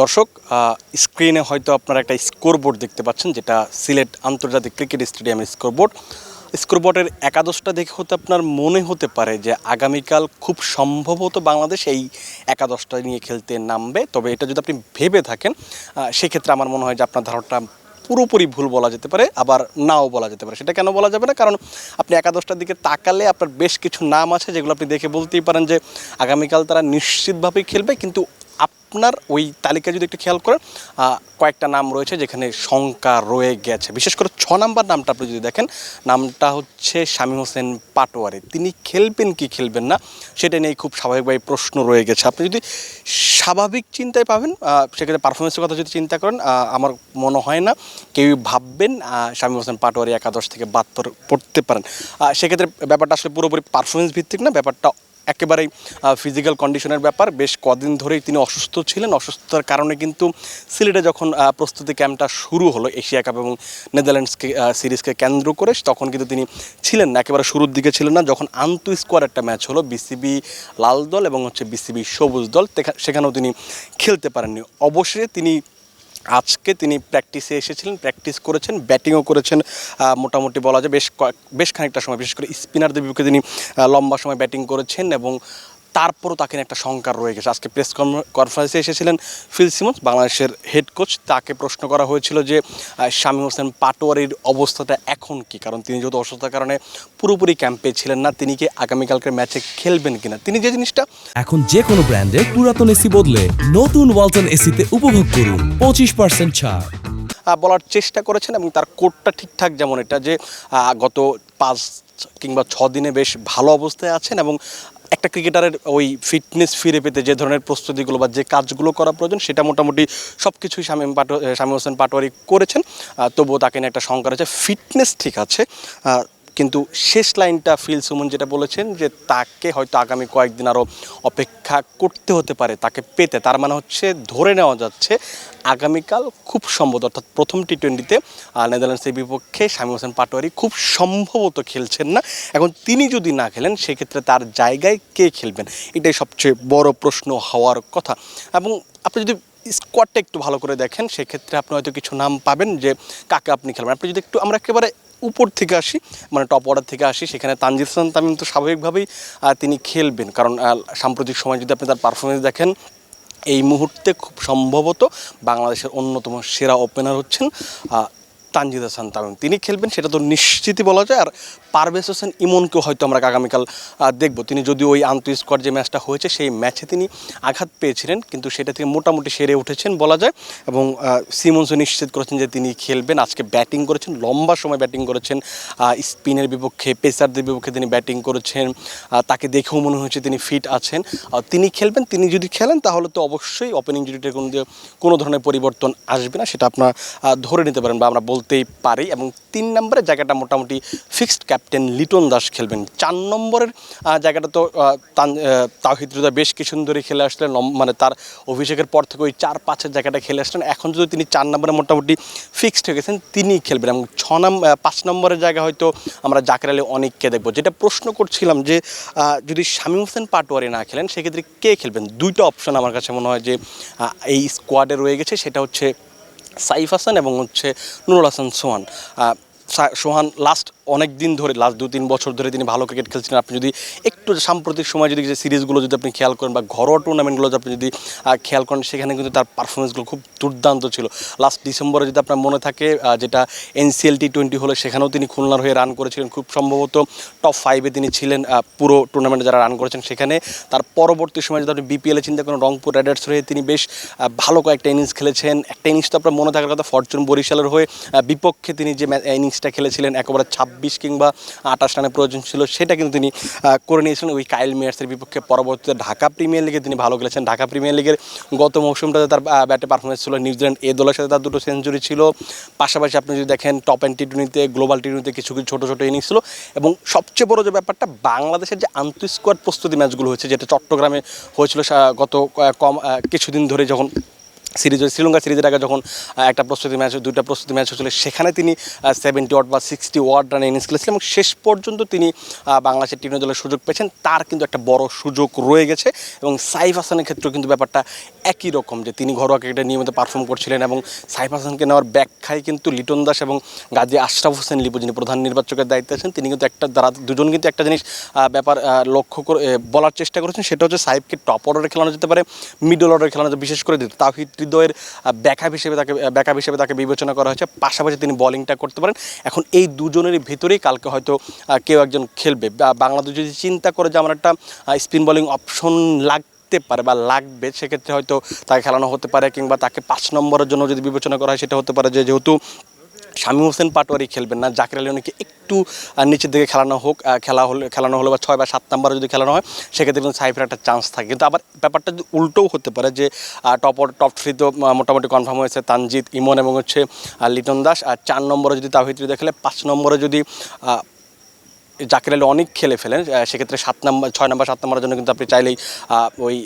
দর্শক স্ক্রিনে হয়তো আপনারা একটা স্কোরবোর্ড দেখতে পাচ্ছেন, যেটা সিলেট আন্তর্জাতিক ক্রিকেট স্টেডিয়ামের স্কোরবোর্ড স্কোরবোর্ডের একাদশটা দেখে হতে আপনার মনে হতে পারে যে আগামীকাল খুব সম্ভবত বাংলাদেশ এই একাদশটা নিয়ে খেলতে নামবে। তবে এটা যদি আপনি ভেবে থাকেন সেক্ষেত্রে আমার মনে হয় যে আপনার ধারণাটা পুরোপুরি ভুল বলা যেতে পারে, আবার নাও বলা যেতে পারে। সেটা কেন বলা যাবে না? কারণ আপনি একাদশটার দিকে তাকালে আপনার বেশ কিছু নাম আছে, যেগুলো আপনি দেখে বলতেই পারেন যে আগামীকাল তারা নিশ্চিতভাবেই খেলবে, কিন্তু আপনার ওই তালিকা যদি একটু খেয়াল করেন কয়েকটা নাম রয়েছে যেখানে শঙ্কা রয়ে গেছে। বিশেষ করে ছ নাম্বার নামটা আপনি যদি দেখেন, নামটা হচ্ছে শামী হোসেন পাটোয়ারি। তিনি খেলবেন কি খেলবেন না, সেটা নিয়ে খুব স্বাভাবিকভাবে প্রশ্ন রয়ে গেছে। আপনি যদি স্বাভাবিক চিন্তায় পাবেন সেক্ষেত্রে পারফরমেন্সের কথা যদি চিন্তা করেন আমার মনে হয় না কেউ ভাববেন শামী হোসেন পাটোয়ারি একাদশ থেকে বাদ পড়তে পারেন। সেক্ষেত্রে ব্যাপারটা আসলে পুরোপুরি পারফরমেন্স ভিত্তিক না, ব্যাপারটা একেবারেই ফিজিক্যাল কন্ডিশনের ব্যাপার। বেশ কদিন ধরেই তিনি অসুস্থ ছিলেন। অসুস্থতার কারণে কিন্তু সিলেটে যখন প্রস্তুতি ক্যাম্পটা শুরু হলো এশিয়া কাপ এবং নেদারল্যান্ডসকে সিরিজকে কেন্দ্র করে, তখন কিন্তু তিনি ছিলেন না, একেবারে শুরুর দিকে ছিলেন না। যখন আন্তু স্কোয়ার একটা ম্যাচ হলো বিসিবি লাল দল এবং হচ্ছে বিসিবি সবুজ দল সেখানেও তিনি খেলতে পারেননি। অবশ্যই তিনি আজকে তিনি প্র্যাকটিসে এসেছিলেন প্র্যাকটিস করেছেন ব্যাটিংও করেছেন মোটামুটি বলা যায় বেশ কয়েক- বেশ খানিকটা সময়। বিশেষ করে স্পিনারদের বিপক্ষে তিনি লম্বা সময় ব্যাটিং করেছেন এবং তারপরও তাকে একটা শঙ্কার রয়ে গেছে। আজকে প্রেস কনফারেন্সে এসেছিলেন ফিল সিমন্স বাংলাদেশের হেড কোচ তাকে প্রশ্ন করা হয়েছিল যে শামীম হোসেন পাটোয়ারির অবস্থাটা এখন কি? কারণ তিনি যেহেতু অসুস্থতার কারণে পুরোপুরি ক্যাম্পে ছিলেন না তিনি কি আগামীকালকের ম্যাচে খেলবেন কিনা? তিনি যে জিনিসটা এখন যে কোনো ব্র্যান্ডের পুরাতন এসি বদলে নতুন ওয়ালটন এসিতে উপভোগ করুন পঁচিশ পার্সেন্ট ছাড়। বলার চেষ্টা করেছেন এবং তার কোডটা ঠিকঠাক যেমন এটা যে গত পাঁচ কিংবা ছ দিনে বেশ ভালো অবস্থায় আছেন এবং একটা ক্রিকেটারের ওই ফিটনেস ফিরে পেতে যে ধরনের প্রস্তুতিগুলো বা যে কাজগুলো করা প্রয়োজন, সেটা মোটামুটি সব কিছুই শামীম পাটো শামীম হোসেন পাটোয়ারি করেছেন। তবুও তাকে নিয়ে একটা শঙ্কা রয়েছে। ফিটনেস ঠিক আছে। কিন্তু শেষ লাইনটা ফিল সুমন যেটা বলেছেন যে তাকে হয়তো আগামী কয়েকদিন আরও অপেক্ষা করতে হতে পারে, তাকে পেতে। তার মানে হচ্ছে ধরে নেওয়া যাচ্ছে আগামীকাল খুব সম্ভবত অর্থাৎ প্রথম টি টোয়েন্টিতে নেদারল্যান্ডসের বিপক্ষে শামীম হোসেন পাটোয়ারি খুব সম্ভবত খেলছেন না। এখন তিনি যদি না খেলেন, সেক্ষেত্রে তার জায়গায় কে খেলবেন? এটাই সবচেয়ে বড় প্রশ্ন হওয়ার কথা। এবং আপনি যদি স্কোয়াডটা একটু ভালো করে দেখেন, সেক্ষেত্রে আপনি হয়তো কিছু নাম পাবেন যে কাকে আপনি খেলবেন। আপনি যদি একটু আমরা একেবারে উপর থেকে আসি মানে টপ অর্ডার থেকে আসি, সেখানে তানজিদ হাসান তামিম তো স্বাভাবিকভাবেই তিনি খেলবেন। কারণ সাম্প্রতিক সময় যদি আপনি তার পারফরমেন্স দেখেন, এই মুহূর্তে খুব সম্ভবত বাংলাদেশের অন্যতম সেরা ওপেনার হচ্ছেন তানজিদ হাসান তামিম তিনি খেলবেন, সেটা তো নিশ্চিতই বলা যায়। আর পারভেজ হোসেন ইমনকেও হয়তো আমরা আগামীকাল দেখব। তিনি যদি ওই আন্তঃ স্কোয়াড যে ম্যাচটা হয়েছে, সেই ম্যাচে তিনি আঘাত পেয়েছিলেন, কিন্তু সেটা থেকে মোটামুটি সেরে উঠেছেন বলা যায়। এবং সিমন্সও নিশ্চিত করেছেন যে তিনি খেলবেন। আজকে ব্যাটিং করেছেন, লম্বা সময় ব্যাটিং করেছেন। স্পিনের বিপক্ষে পেসারদের বিপক্ষে তিনি ব্যাটিং করেছেন। তাকে দেখেও মনে হচ্ছে তিনি ফিট আছেন। তিনি খেলবেন, তিনি যদি খেলেন, তাহলে তো অবশ্যই ওপেনিং জুটিতে কোনো কোনো ধরনের পরিবর্তন আসবে না, সেটা আপনার ধরে নিতে পারেন বা আমরা বলতেই পারি এবং তিন নম্বরের জায়গাটা মোটামুটি ফিক্সড ক্যাপ্টেন লিটন দাস খেলবেন। চার নম্বরের জায়গাটা তো তান- রুদা বেশ কিছুদিন ধরে খেলে আসলেন মানে তার অভিষেকের পর থেকে ওই চার পাঁচের জায়গাটা খেলে আসলেন। এখন যদি তিনি চার নম্বরে মোটামুটি ফিক্সড হয়ে গেছেন, তিনি খেলবেন এবং ছ নম্বর পাঁচ নম্বরের জায়গা হয়তো আমরা জাকের আলী অনেককে দেখব। যেটা প্রশ্ন করছিলাম যে যদি শামীম হোসেন পাটোয়ারি না খেলেন, সেক্ষেত্রে কে খেলবেন? দুইটা অপশন আমার কাছে মনে হয় যে এই স্কোয়াডে রয়ে গেছে, সেটা হচ্ছে সাইফ হাসান এবং হচ্ছে নুরুল হাসান সোহান। সোহান লাস্ট অনেক দিন ধরে লাস্ট দু তিন বছর ধরে তিনি ভালো ক্রিকেট খেলছিলেন। আপনি যদি একটু সাম্প্রতিক সময় যদি যে সিরিজগুলো যদি আপনি খেয়াল করেন বা ঘরোয়া টুর্নামেন্টগুলো যদি আপনি যদি খেয়াল করেন, সেখানে কিন্তু তার পারফরমেন্সগুলো খুব দুর্দান্ত ছিল। লাস্ট ডিসেম্বরে যদি আপনার মনে থাকে যেটা এনসিএল টি টোয়েন্টি হলে সেখানেও তিনি খুলনার হয়ে রান করেছিলেন। খুব সম্ভবত টপ ফাইভে তিনি ছিলেন পুরো টুর্নামেন্টে যারা রান করেছেন সেখানে। তার পরবর্তী সময় যদি আপনি বিপিএলে চিন্তা করেন, রংপুর রাইডার্স হয়ে তিনি বেশ ভালো কয়েকটা ইনিংস খেলেছেন। একটা ইনিংস তো আপনার মনে থাকার কথা ফরচুন বরিশালের হয়ে বিপক্ষে তিনি যে ইনিংসটা খেলেছিলেন, একেবারে ছাব্বিশ কিংবা আঠাশ রানের প্রয়োজন ছিল, সেটা কিন্তু তিনি করে নিয়েছিলেন। ওই কাইল মেয়ার্সের বিপক্ষে পরবর্তীতে ঢাকা প্রিমিয়ার লিগে তিনি ভালো খেলেছেন। ঢাকা প্রিমিয়ার লিগের গত মৌসুমটাতে তার ব্যাটে পারফরমেন্স ছিল। নিউজিল্যান্ড এ দলের সাথে তার দুটো সেঞ্চুরি ছিল। পাশাপাশি আপনি যদি দেখেন টপ অ্যান্ড টি টোয়েন্টিতে গ্লোবাল টি টোয়েন্টিতে কিছু কিছু ছোটো ছোটো ইনিংস ছিল। এবং সবচেয়ে বড় যে ব্যাপারটা, বাংলাদেশের যে আন্তঃ স্কোয়াড প্রস্তুতি ম্যাচগুলো হয়েছে, যেটা চট্টগ্রামে হয়েছিল গত কম কিছুদিন ধরে যখন সিরিজ শ্রীলঙ্কা সিরিজের আগে যখন একটা প্রস্তুতি ম্যাচ, দুইটা প্রস্তুতি ম্যাচ হচ্ছিল সেখানে তিনি সেভেন্টি ওয়াট বা সিক্সটি ওয়াট রান ইনিংস খেলেছিলেন এবং শেষ পর্যন্ত তিনি বাংলাদেশের টিম দলের সুযোগ পেয়েছেন। তার কিন্তু একটা বড় সুযোগ রয়ে গেছে এবং সাইফ হাসানের ক্ষেত্রেও কিন্তু ব্যাপারটা একই রকম যে তিনি ঘরোয়া ক্রিকেটে নিয়মিত পারফর্ম করছিলেন এবং সাইফ হাসানকে নেওয়ার ব্যাখ্যায় কিন্তু লিটন দাস এবং গাজী আশরাফ হোসেন লিপু, যিনি প্রধান নির্বাচকের দায়িত্বে আছেন, তিনি কিন্তু একটা দ্বারা দুজন কিন্তু একটা জিনিস ব্যাপার লক্ষ্য করে বলার চেষ্টা করেছেন, সেটা হচ্ছে সাইফকে টপ অর্ডারে খেলানো যেতে পারে মিডল অর্ডারে খেলানো যেতে- বিশেষ করে তাহিদ হৃদয়ের ব্যাকআপ হিসেবে তাকে ব্যাকআপ হিসেবে তাকে বিবেচনা করা হয়েছে। পাশাপাশি তিনি বলিংটা করতে পারেন। এখন এই দুজনেরই ভিতরেই কালকে হয়তো কেউ একজন খেলবে। বাংলাদেশ যদি চিন্তা করে যে আমার একটা স্পিন বলিং অপশন লাগতে পারে বা লাগবে, সেক্ষেত্রে হয়তো তাকে খেলানো হতে পারে, কিংবা তাকে পাঁচ নম্বরের জন্য যদি বিবেচনা করা হয়, সেটা হতে পারে যে যেহেতু শামীম হোসেন পাটোয়ারি খেলবেন না। জাকির আলী একটু নিচের দিকে খেলানো হোক খেলা হলে, খেলানো হলো বা ছয় বা সাত নাম্বারে যদি খেলানো হয়, সেক্ষেত্রে কিন্তু সাইফের একটা চান্স থাকে। কিন্তু আবার ব্যাপারটা যদি উল্টোও হতে পারে যে টপ টপ থ্রি তো মোটামুটি কনফার্ম হয়েছে তানজিৎ, ইমন এবং হচ্ছে লিটন দাস। আর চার নম্বরে যদি তাহিদ খেলে, পাঁচ নম্বরে যদি জাকির আলী অনেক খেলে ফেলেন সেক্ষেত্রে সাত নম্বর, ছয় নম্বর, সাত নম্বরের জন্য কিন্তু আপনি চাইলেই ওই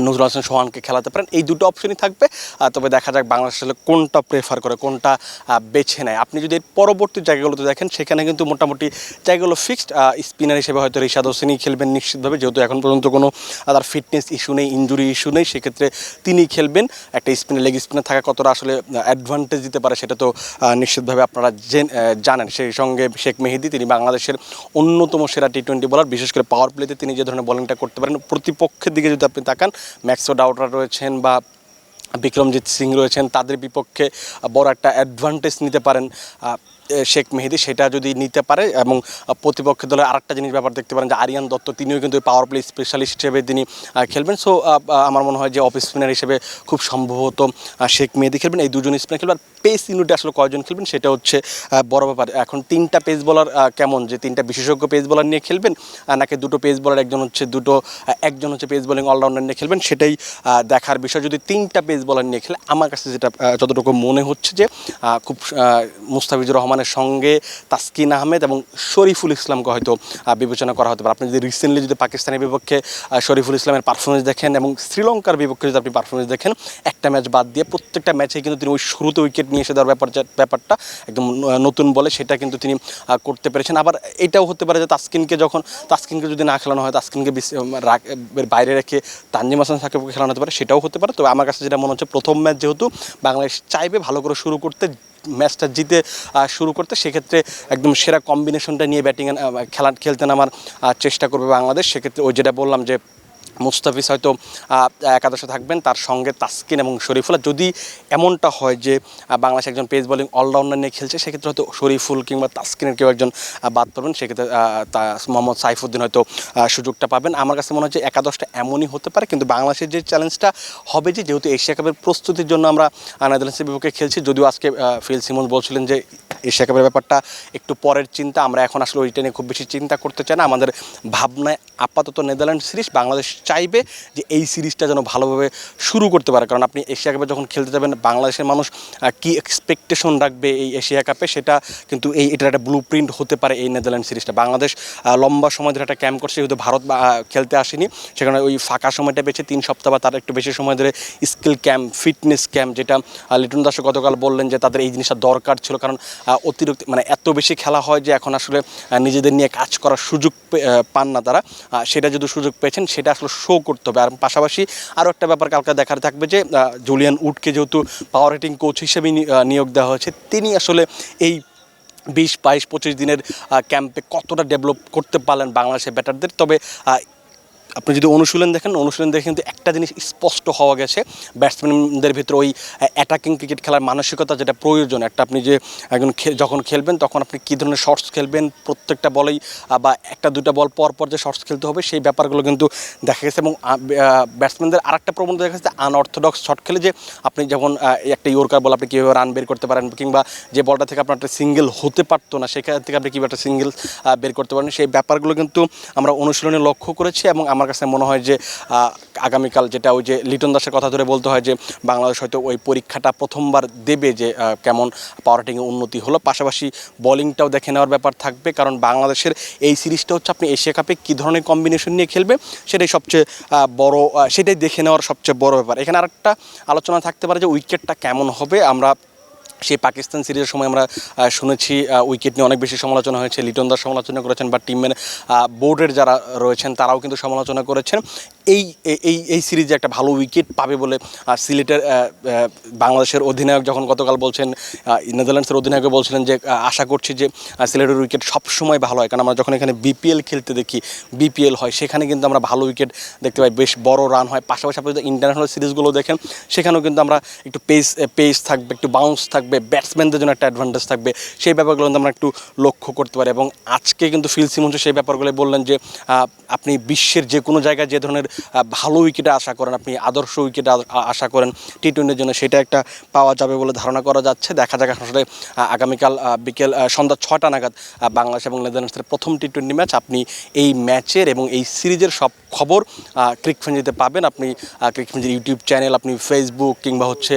নজরুল হাসান সোহানকে খেলাতে পারেন। এই দুটো অপশনই থাকবে। তবে দেখা যাক বাংলাদেশ আসলে কোনটা প্রেফার করে, কোনটা বেছে নেয়। আপনি যদি পরবর্তী জায়গাগুলোতে দেখেন, সেখানে কিন্তু মোটামুটি জায়গাগুলো ফিক্সড স্পিনার হিসেবে হয়তো রিশাদ হোসেনই খেলবেন নিশ্চিতভাবে। যেহেতু এখন পর্যন্ত কোনো তার ফিটনেস ইস্যু নেই ইঞ্জুরি ইস্যু নেই, সেক্ষেত্রে তিনি খেলবেন। একটা স্পিনার লেগ স্পিনার থাকা কতটা আসলে অ্যাডভান্টেজ দিতে পারে সেটা তো নিশ্চিতভাবে আপনারা জেন- জানেন। সেই সঙ্গে শেখ মেহেদি, তিনি বাংলাদেশের অন্যতম সেরা টি টোয়েন্টি বলার বিশেষ করে পাওয়ার প্লেতে তিনি যে ধরনের বোলিংটা করতে পারেন, প্রতিপক্ষের দিকে যদি আপনি তাকান ম্যাক্সো ডাউটার রয়েছেন বা বিক্রমজিৎ সিং রয়েছেন, তাদের বিপক্ষে বড় একটা অ্যাডভান্টেজ নিতে পারেন শেখ মেহেদি। সেটা যদি নিতে পারে এবং প্রতিপক্ষ দলের আরেকটা জিনিস ব্যাপার দেখতে পারেন যে আরিয়ান দত্ত, তিনিও কিন্তু পাওয়ার প্লে স্পেশালিস্ট হিসেবে তিনি খেলবেন। সো আমার মনে হয় যে অফ স্পিনার হিসেবে খুব সম্ভবত শেখ মেহেদি খেলবেন। এই দুজন স্পিনার খেলবেন। পেস ইউনিটে আসলে কয়জন খেলবেন সেটা হচ্ছে বড় ব্যাপার। এখন তিনটা পেস বলার কেমন? যে তিনটা বিশেষজ্ঞ পেস বলার নিয়ে খেলবেন নাকি দুটো পেস বলার, একজন হচ্ছে দুটো একজন হচ্ছে পেস বোলিং অলরাউন্ডার নিয়ে খেলবেন? সেটাই দেখার বিষয়। যদি তিনটা পেস বলার নিয়ে খেলে, আমার কাছে যেটা যতটুকু মনে হচ্ছে যে খুব মুস্তাফিজুর রহমানের সঙ্গে তাসকিন আহমেদ এবং শরীফুল ইসলামকে হয়তো বিবেচনা করা হতে পারে। আপনি যদি রিসেন্টলি যদি পাকিস্তানের বিপক্ষে শরীফুল ইসলামের পারফরমেন্স দেখেন এবং শ্রীলঙ্কার বিপক্ষে যদি আপনি পারফরমেন্স দেখেন, একটা ম্যাচ বাদ দিয়ে প্রত্যেকটা ম্যাচে কিন্তু তিনি ওই শুরুতে উইকেট নিয়ে এসে দেওয়ার ব্যাপার ব্যাপারটা একদম নতুন বলে সেটা কিন্তু তিনি করতে পেরেছেন। আবার এটাও হতে পারে যে তাসকিনকে যখন, তাসকিনকে যদি না খেলানো হয়, তাসকিনকে বাইরে রেখে তানজিম হাসান সাকিবকে খেলানো হতে পারে, সেটাও হতে পারে। তবে আমার কাছে যেটা মনে হচ্ছে, প্রথম ম্যাচ যেহেতু বাংলাদেশ চাইবে ভালো করে শুরু করতে, ম্যাচটা জিতে শুরু করতে, সেক্ষেত্রে একদম সেরা কম্বিনেশনটা নিয়ে ব্যাটিং খেলা, খেলতে নামার চেষ্টা করবে বাংলাদেশ। সেক্ষেত্রে ওই যেটা বললাম যে মুস্তাফিজ হয়তো একাদশে থাকবেন, তার সঙ্গে তাসকিন এবং শরীফুল যদি এমনটা হয় যে বাংলাদেশ একজন পেস বোলিং অলরাউন্ডার নিয়ে খেলছে, সেক্ষেত্রে হয়তো শরীফুল কিংবা তাসকিনের কেউ একজন বাদ পড়বেন। সেক্ষেত্রে মোহাম্মদ সাইফুদ্দিন হয়তো সুযোগটা পাবেন। আমার কাছে মনে হচ্ছে একাদশটা এমনই হতে পারে, কিন্তু বাংলাদেশের যে চ্যালেঞ্জটা হবে যে, যেহেতু এশিয়া কাপের প্রস্তুতির জন্য আমরা নেদারল্যান্ডসের বিপক্ষে খেলছি, যদিও আজকে ফিল সিমন বলছিলেন যে এশিয়া কাপের ব্যাপারটা একটু পরের চিন্তা। আমরা এখন আসলে ওইটা নিয়ে খুব বেশি চিন্তা করতে চাই না। আমাদের ভাবনায় আপাতত নেদারল্যান্ড সিরিজ, বাংলাদেশ চাইবে যে এই সিরিজটা যেন ভালোভাবে শুরু করতে পারে। কারণ আপনি এশিয়া কাপে যখন খেলতে যাবেন, বাংলাদেশের মানুষ কি এক্সপেকটেশন রাখবে এই এশিয়া কাপে? সেটা কিন্তু এই, এটার একটা ব্লু প্রিন্ট হতে পারে এই নেদারল্যান্ড সিরিজটা। বাংলাদেশ লম্বা সময় ধরে একটা ক্যাম্প করছে, যেহেতু ভারত খেলতে আসেনি। সেখানে ওই ফাঁকা সময়টা বেছে তিন সপ্তাহ বা তার একটু বেশি সময় ধরে স্কিল ক্যাম্প ফিটনেস ক্যাম্প যেটা লিটন দাসও গতকাল বললেন যে তাদের এই জিনিসটা দরকার ছিল। কারণ অতিরিক্ত মানে এত বেশি খেলা হয় যে এখন আসলে নিজেদের নিয়ে কাজ করার সুযোগ পান না তারা। সেটা যদি সুযোগ পেয়েছেন, সেটা আসলে শো করতে হবে। আর পাশাপাশি আরও একটা ব্যাপার কালকে দেখার থাকবে যে জুলিয়ান উডকে যেহেতু পাওয়ার রেটিং কোচ হিসেবে নিয়োগ দেওয়া হয়েছে, তিনি আসলে এই বিশ, বাইশ, পঁচিশ দিনের ক্যাম্পে কতটা ডেভেলপ করতে পারলেন বাংলাদেশের ব্যাটারদের তবে আপনি যদি অনুশীলন দেখেন, অনুশীলন দেখে কিন্তু একটা জিনিস স্পষ্ট হওয়া গেছে। ব্যাটসম্যানদের ভিতরে ওই অ্যাটাকিং ক্রিকেট খেলার মানসিকতা যেটা প্রয়োজন। একটা আপনি যে একজন যখন খেলবেন, তখন আপনি কী ধরনের শর্টস খেলবেন, প্রত্যেকটা বলেই বা একটা, দুটা বল পর পর যে শর্টস খেলতে হবে, সেই ব্যাপারগুলো কিন্তু দেখা গেছে এবং ব্যাটসম্যানদের আরেকটা প্রবণতা দেখা গেছে আনঅর্থোডক্স শট খেলে যে আপনি যখন একটা ইয়র্কার বল আপনি কীভাবে রান বের করতে পারেন, কিংবা যে বলটা থেকে আপনার একটা সিঙ্গেল হতে পারতো না, সেখান থেকে আপনি কীভাবে একটা সিঙ্গেল বের করতে পারেন, সেই ব্যাপারগুলো কিন্তু আমরা অনুশীলনে লক্ষ্য করেছি এবং আমার আমার কাছে মনে হয় যে আগামীকাল যেটা ওই যে লিটন দাসের কথা ধরে বলতে হয় যে, বাংলাদেশ হয়তো ওই পরীক্ষাটা প্রথমবার দেবে যে কেমন পাওয়ার উন্নতি হলো। পাশাপাশি বোলিংটাও দেখে নেওয়ার ব্যাপার থাকবে কারণ বাংলাদেশের এই সিরিজটা হচ্ছে আপনি এশিয়া কাপে কী ধরনের কম্বিনেশন নিয়ে খেলবে, সেটাই সবচেয়ে বড় সেটাই দেখে নেওয়ার সবচেয়ে বড় ব্যাপার। এখানে আরেকটা আলোচনা থাকতে পারে যে উইকেটটা কেমন হবে, আমরা সেই পাকিস্তান সিরিজের সময় আমরা শুনেছি উইকেট নিয়ে অনেক বেশি সমালোচনা হয়েছে। লিটন দাস সমালোচনা করেছেন বা টিমের বোর্ডের যারা রয়েছেন, তারাও কিন্তু সমালোচনা করেছেন। এই, এই- এই সিরিজে একটা ভালো উইকেট পাবে বলে সিলেটের বাংলাদেশের অধিনায়ক যখন গতকাল বলছেন নেদারল্যান্ডসের অধিনায়ক বলছিলেন যে আশা করছি যে সিলেটের উইকেট সবসময় ভালো হয়। কারণ আমরা যখন এখানে বিপিএল খেলতে দেখি, বিপিএল হয়, সেখানে কিন্তু আমরা ভালো উইকেট দেখতে পাই, বেশ বড় রান হয়। পাশাপাশি আপনি যদি ইন্টারন্যাশনাল সিরিজগুলো দেখেন, সেখানেও কিন্তু আমরা একটু পেস পেস থাকবে, একটু বাউন্স থাকবে ব্যাটসম্যানদের জন্য একটা অ্যাডভান্টেজ থাকবে, সেই ব্যাপারগুলো কিন্তু আমরা একটু লক্ষ্য করতে পারি। এবং আজকে কিন্তু ফিল সিমন্স সেই ব্যাপারগুলো বললেন যে আপনি বিশ্বের যে কোনো জায়গায় যে ধরনের ভালো উইকেটে আশা করেন, আপনি আদর্শ উইকেটে আশা করেন টি টোয়েন্টির জন্য সেটা একটা পাওয়া যাবে বলে ধারণা করা যাচ্ছে। দেখা যাক আসলে আগামীকাল বিকেল সন্ধ্যা ছটা নাগাদ বাংলাদেশ এবং নেদারল্যান্ডসের প্রথম টি টোয়েন্টি ম্যাচ আপনি এই ম্যাচের এবং এই সিরিজের সব খবর ক্লিক ফেঞ্জিতে পাবেন। আপনি ক্লিক ফেঞ্জির ইউটিউব চ্যানেল আপনি ফেসবুক কিংবা হচ্ছে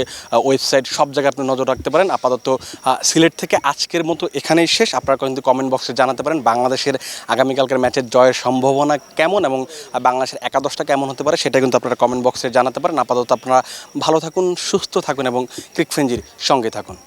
ওয়েবসাইট সব জায়গায় আপনি নজর রাখতে পারেন। আপাতত সিলেট থেকে আজকের মতো এখানেই শেষ। আপনারা কিন্তু কমেন্ট বক্সে জানাতে পারেন, বাংলাদেশের আগামীকালকের ম্যাচের জয়ের সম্ভাবনা কেমন এবং বাংলাদেশের একাদশটা কেমন হতে পারে সেটা কিন্তু আপনারা কমেন্ট বক্সে জানাতে পারেন। আপাতত আপনারা ভালো থাকুন, সুস্থ থাকুন এবং ক্রিকফেঞ্জির সঙ্গে থাকুন।